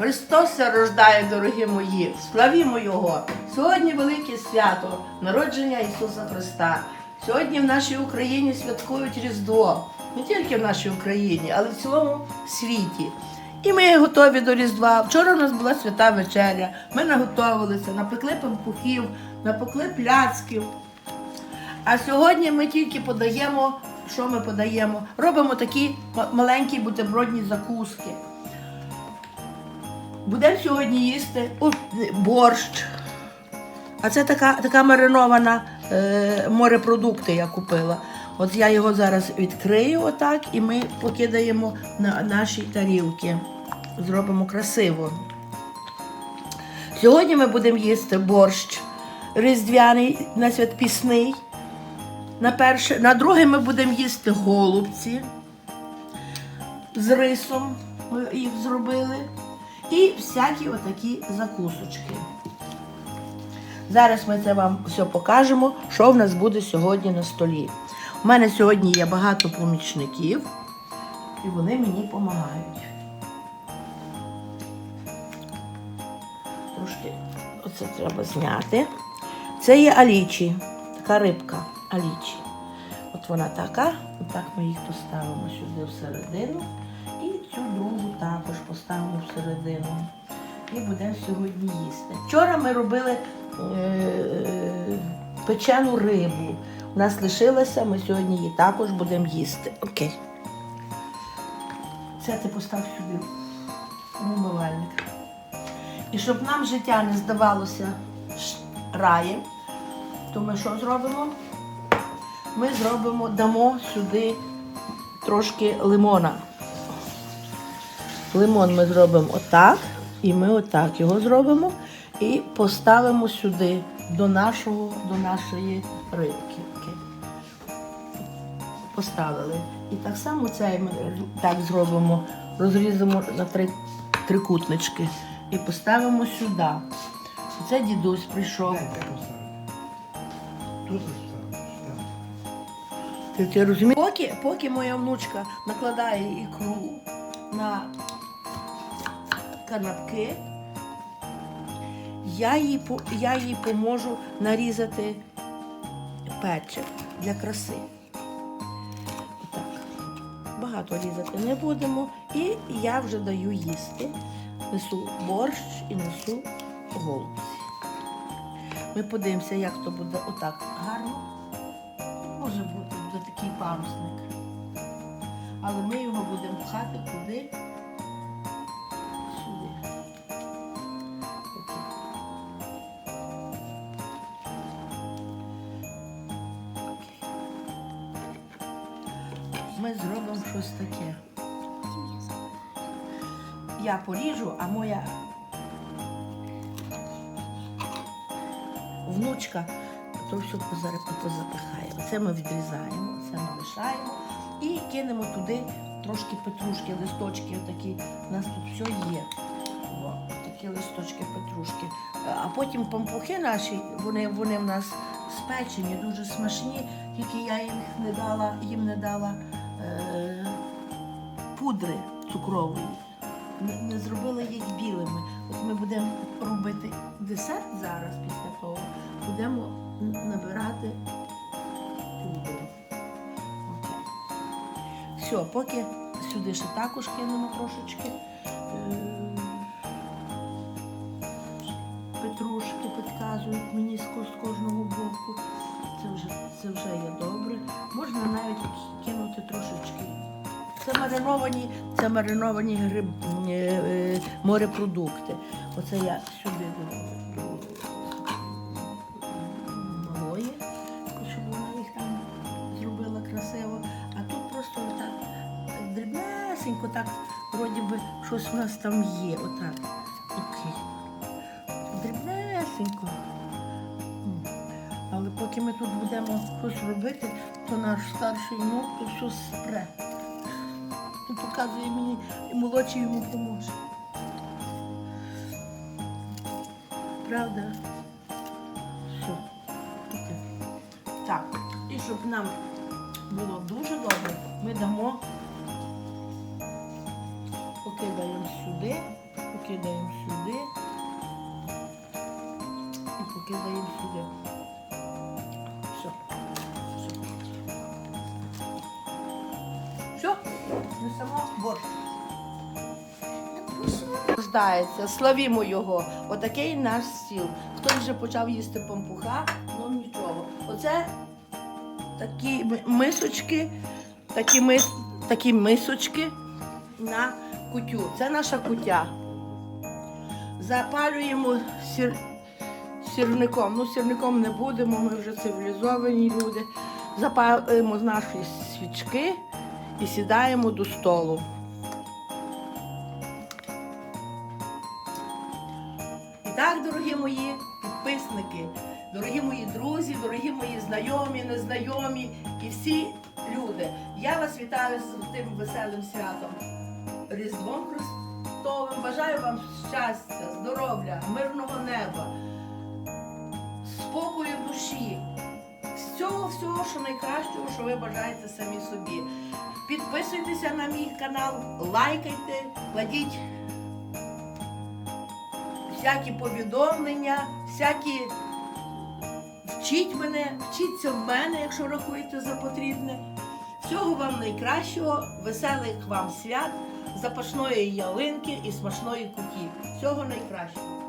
Христос рождає, дорогі мої, славімо Його. Сьогодні велике свято, народження Ісуса Христа. Сьогодні в нашій Україні святкують Різдво. Не тільки в нашій Україні, але в цілому світі. І ми готові до Різдва. Вчора у нас була свята вечеря. Ми наготовилися, напекли пампухів, напекли пляцків. А сьогодні ми тільки подаємо, що ми подаємо? Робимо такі ма- маленькі бутербродні закуски. Будемо сьогодні їсти борщ. А це така, така маринована е, морепродукти я купила. От я його зараз відкрию отак і ми покидаємо на наші тарілки. Зробимо красиво. Сьогодні ми будемо їсти борщ різдвяний на свят пісний. На, перше, на друге ми будемо їсти голубці з рисом. Ми їх зробили. І всякі отакі закусочки. Зараз ми це вам все покажемо, що в нас буде сьогодні на столі. У мене сьогодні є багато помічників, і вони мені допомагають. Трошки оце треба зняти. Це є алічі, така рибка алічі. От вона така, отак ми їх поставимо сюди всередину. І цю другу також поставимо всередину. І будемо сьогодні їсти. Вчора ми робили е- печену рибу. У нас лишилася, ми сьогодні її також будемо їсти. Окей. Це ти постав сюди умивальник. І щоб нам життя не здавалося раєм, то ми що зробимо? Ми зробимо, дамо сюди трошки лимона. Лимон ми зробимо отак, і ми отак його зробимо і поставимо сюди до нашого, до нашої рибки. Поставили. І так само цей ми так зробимо, розрізимо на три трикутнички і поставимо сюди. Це дідусь прийшов. Ти, ти розумієш? Поки, поки моя внучка накладає ікру на канапки, я їй, я їй поможу нарізати печиво для краси. Отак. Багато різати не будемо. І я вже даю їсти. Несу борщ і несу голубці. Ми подивимося, як то буде отак гарно. Може бути буде такий парусник. Але ми його будемо пхати куди? Ми зробимо щось таке. Я поріжу, а моя внучка то все поза- позапихає. Оце ми відрізаємо, це ми лишаємо і кинемо туди трошки петрушки, листочки отакі. У нас тут все є. Такі листочки петрушки. А потім пампухи наші, вони, вони в нас спечені, дуже смачні, тільки я їм не дала, їм не дала е, пудри цукрової. Не, не зробила їх білими. От ми будемо робити десерт зараз після того. Будемо набирати. Окей. Все, поки сюди ще також кинемо трошечки. е, Петрушки підказують мені з кожного боку. Це вже, це вже є добре. Можна. Це мариновані, це мариновані гриб, е, е, морепродукти. Оце я сюди до, до малої, щоб вона їх там зробила красиво. А тут просто отак так дрібнесенько, так вроді би щось у нас там є. Отак. Окей. Дрібнесенько. Але поки ми тут будемо щось робити, то наш старший внук все спре. Він показує мені, і молодший йому поможе. Правда? Все. Так, і щоб нам було дуже добре, ми дамо, покидаємо сюди, покидаємо сюди. І покидаємо сюди. Борщ. Рождається, славімо його. Отакий наш стіл. Хтось вже почав їсти пампуха, ну нічого. Оце такі мисочки, такі, мис, такі мисочки на кутю. Це наша кутя. Запалюємо сір, сірником. Ну, сірником не будемо, ми вже цивілізовані люди. Запалюємо наші свічки і сідаємо до столу. І так, дорогі мої підписники, дорогі мої друзі, дорогі мої знайомі, незнайомі і всі люди. Я вас вітаю з тим веселим святом Різдвом Христовим. Бажаю вам щастя, здоров'я, мирного неба, спокою в душі. Всього, всього, що найкращого, що ви бажаєте самі собі. Підписуйтеся на мій канал, лайкайте, кладіть всякі повідомлення, всякі вчіть мене, вчіться в мене, якщо рахуєте за потрібне. Всього вам найкращого, веселих вам свят, запашної ялинки і смачної куті. Всього найкращого.